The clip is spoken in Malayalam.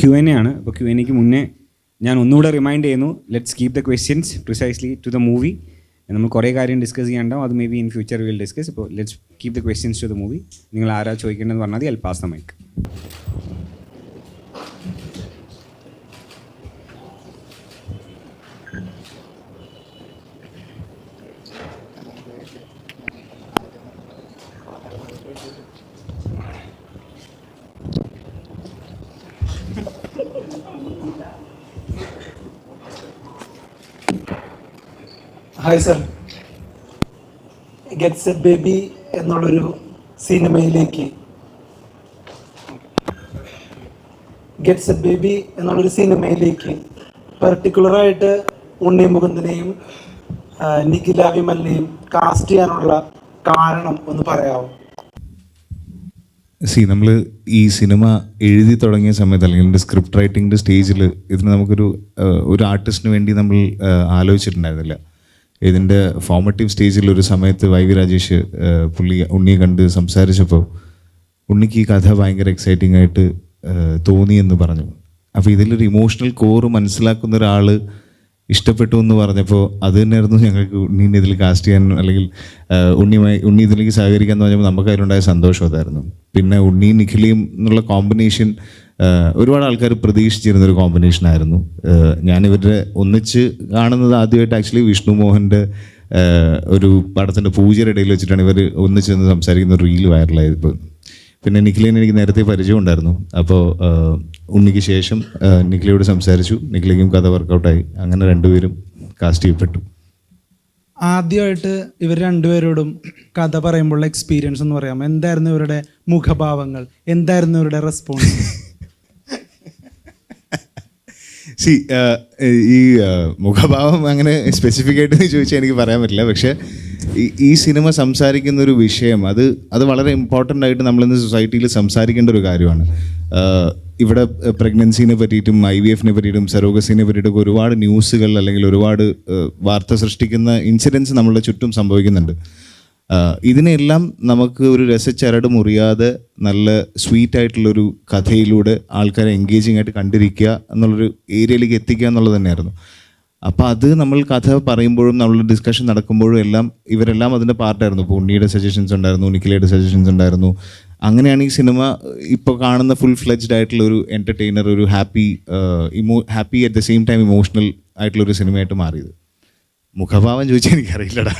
ക്യു എൻ എ ആണ്. അപ്പോൾ ക്യു എൻ എക്ക് മുന്നേ ഞാൻ ഒന്നുകൂടെ റിമൈൻഡ് ചെയ്യുന്നു. Let's keep the questions precisely to the movie നമ്മൾ കുറേ കാര്യം ഡിസ്കസ് ചെയ്യാണ്ടാവും. അത് may be in future will discuss ഇപ്പോൾ let's keep the questions to the movie നിങ്ങൾ ആരാ ചോദിക്കേണ്ടതെന്ന് പറഞ്ഞാൽ മതി. Pass the mic hi sir gets a baby എന്നുള്ളൊരു സിനിമയിലേക്ക്. ഗെറ്റ്സ് എ ബേബി എന്നുള്ളൊരു സിനിമയിലേക്ക്. പെർട്ടിക്കുലറായിട്ട് ഉണ്ണി മുകുന്ദനെയും നിഖില വിമലിനെയും കാസ്റ്റ് ചെയ്യാനുള്ള കാരണം ഒന്ന് പറയാമോ സി നമ്മൾ ഈ സിനിമ എഴുതി തുടങ്ങിയ സമയത്ത് അല്ലെങ്കിൽ എന്റെ സ്ക്രിപ്റ്റ് റൈറ്റിംഗിന്റെ സ്റ്റേജിൽ ഇതിന് നമുക്കൊരു ഒരു ആർട്ടിസ്റ്റിന് വേണ്ടി നമ്മൾ ആലോചിച്ചിട്ടുണ്ടായിരുന്നില്ല. ഇതിന്റെ ഫോമറ്റീവ് സ്റ്റേജിൽ ഒരു സമയത്ത് വൈ വി രാജേഷ് പുള്ളി ഉണ്ണിയെ കണ്ട് സംസാരിച്ചപ്പോൾ ഉണ്ണിക്ക് ഈ കഥ ഭയങ്കര എക്സൈറ്റിംഗ് ആയിട്ട് തോന്നിയെന്ന് പറഞ്ഞു. അപ്പോൾ ഇതിലൊരു ഇമോഷണൽ കോറ് മനസ്സിലാക്കുന്ന ഒരാൾ ഇഷ്ടപ്പെട്ടു എന്ന് പറഞ്ഞപ്പോൾ അത് തന്നെയായിരുന്നു ഞങ്ങൾക്ക് ഉണ്ണീനെ ഇതിൽ കാസ്റ്റ് ചെയ്യാൻ അല്ലെങ്കിൽ ഉണ്ണി ഉണ്ണിയുമായി ഉണ്ണി ഇതിലേക്ക് സഹകരിക്കാൻ എന്ന് പറഞ്ഞപ്പോൾ നമുക്ക് സന്തോഷം അതായിരുന്നു. പിന്നെ ഉണ്ണി നിഖിലിയും എന്നുള്ള കോമ്പിനേഷൻ ഒരുപാട് ആൾക്കാർ പ്രതീക്ഷിച്ചിരുന്ന ഒരു കോമ്പിനേഷൻ ആയിരുന്നു. ഞാൻ ഇവരുടെ ഒന്നിച്ച് കാണുന്നത് ആദ്യമായിട്ട് ആക്ച്വലി വിഷ്ണു മോഹന്റെ ഒരു പടത്തിന്റെ പൂജയുടെ ഇടയിൽ വെച്ചിട്ടാണ് ഇവർ ഒന്നിച്ച് നിന്ന് സംസാരിക്കുന്ന റീൽ വൈറലായത് പിന്നെ നിഖിലിനെ എനിക്ക് നേരത്തെ പരിചയം ഉണ്ടായിരുന്നു. അപ്പോൾ ഉണ്ണിക്ക് ശേഷം നിഖിലയോട് സംസാരിച്ചു. നിഖിലയ്ക്കും കഥ വർക്കൗട്ടായി അങ്ങനെ രണ്ടുപേരും കാസ്റ്റ് ചെയ്യപ്പെട്ടു. ആദ്യമായിട്ട് ഇവർ രണ്ടുപേരോടും കഥ പറയുമ്പോഴുള്ള എക്സ്പീരിയൻസ് എന്ന് പറയാം. എന്തായിരുന്നു ഇവരുടെ മുഖഭാവങ്ങൾ? എന്തായിരുന്നു ഇവരുടെ റെസ്പോൺസ് സി ഈ മുഖഭാവം അങ്ങനെ സ്പെസിഫിക് ആയിട്ട് ചോദിച്ചാൽ എനിക്ക് പറയാൻ പറ്റില്ല. പക്ഷേ ഈ സിനിമ സംസാരിക്കുന്ന ഒരു വിഷയം അത് അത് വളരെ ഇമ്പോർട്ടന്റ് ആയിട്ട് നമ്മളിന്ന് സൊസൈറ്റിയിൽ സംസാരിക്കേണ്ട ഒരു കാര്യമാണ്. ആ, ഇവിടെ പ്രഗ്നൻസിനെ പറ്റിയിട്ടും ഐ വി എഫിനെ പറ്റിയിട്ടും സെറോഗസിനെ പറ്റിയിട്ടൊക്കെ ഒരുപാട് ന്യൂസുകൾ അല്ലെങ്കിൽ ഒരുപാട് വാർത്ത സൃഷ്ടിക്കുന്ന ഇൻസിഡൻസ് നമ്മളുടെ ചുറ്റും സംഭവിക്കുന്നുണ്ട്. ഇതിനെല്ലാം നമുക്ക് ഒരു രസച്ചരട് മുറിയാതെ നല്ല സ്വീറ്റ് ആയിട്ടുള്ളൊരു കഥയിലൂടെ ആൾക്കാരെ എൻഗേജിങ് ആയിട്ട് കണ്ടിരിക്കുക എന്നുള്ളൊരു ഏരിയയിലേക്ക് എത്തിക്കുക എന്നുള്ളത് തന്നെയായിരുന്നു. അപ്പോൾ അത് നമ്മൾ കഥ പറയുമ്പോഴും നമ്മൾ ഡിസ്കഷൻ നടക്കുമ്പോഴും എല്ലാം ഇവരെല്ലാം അതിന്റെ പാർട്ടായിരുന്നു. ഇപ്പോൾ ഉണ്ണിയുടെ സജഷൻസ് ഉണ്ടായിരുന്നു നിഖിലയുടെ സജഷൻസ് ഉണ്ടായിരുന്നു. അങ്ങനെയാണ് ഈ സിനിമ ഇപ്പോൾ കാണുന്ന ഫുൾ ഫ്ലെജ്ഡ് ആയിട്ടുള്ള ഒരു എന്റർടൈനർ ഒരു happy emo happy at the same time emotional ആയിട്ടുള്ള ഒരു സിനിമയായിട്ട് മാറിയത്. മുഖഭാവം ചോദിച്ചാൽ എനിക്കറിയില്ലടാ.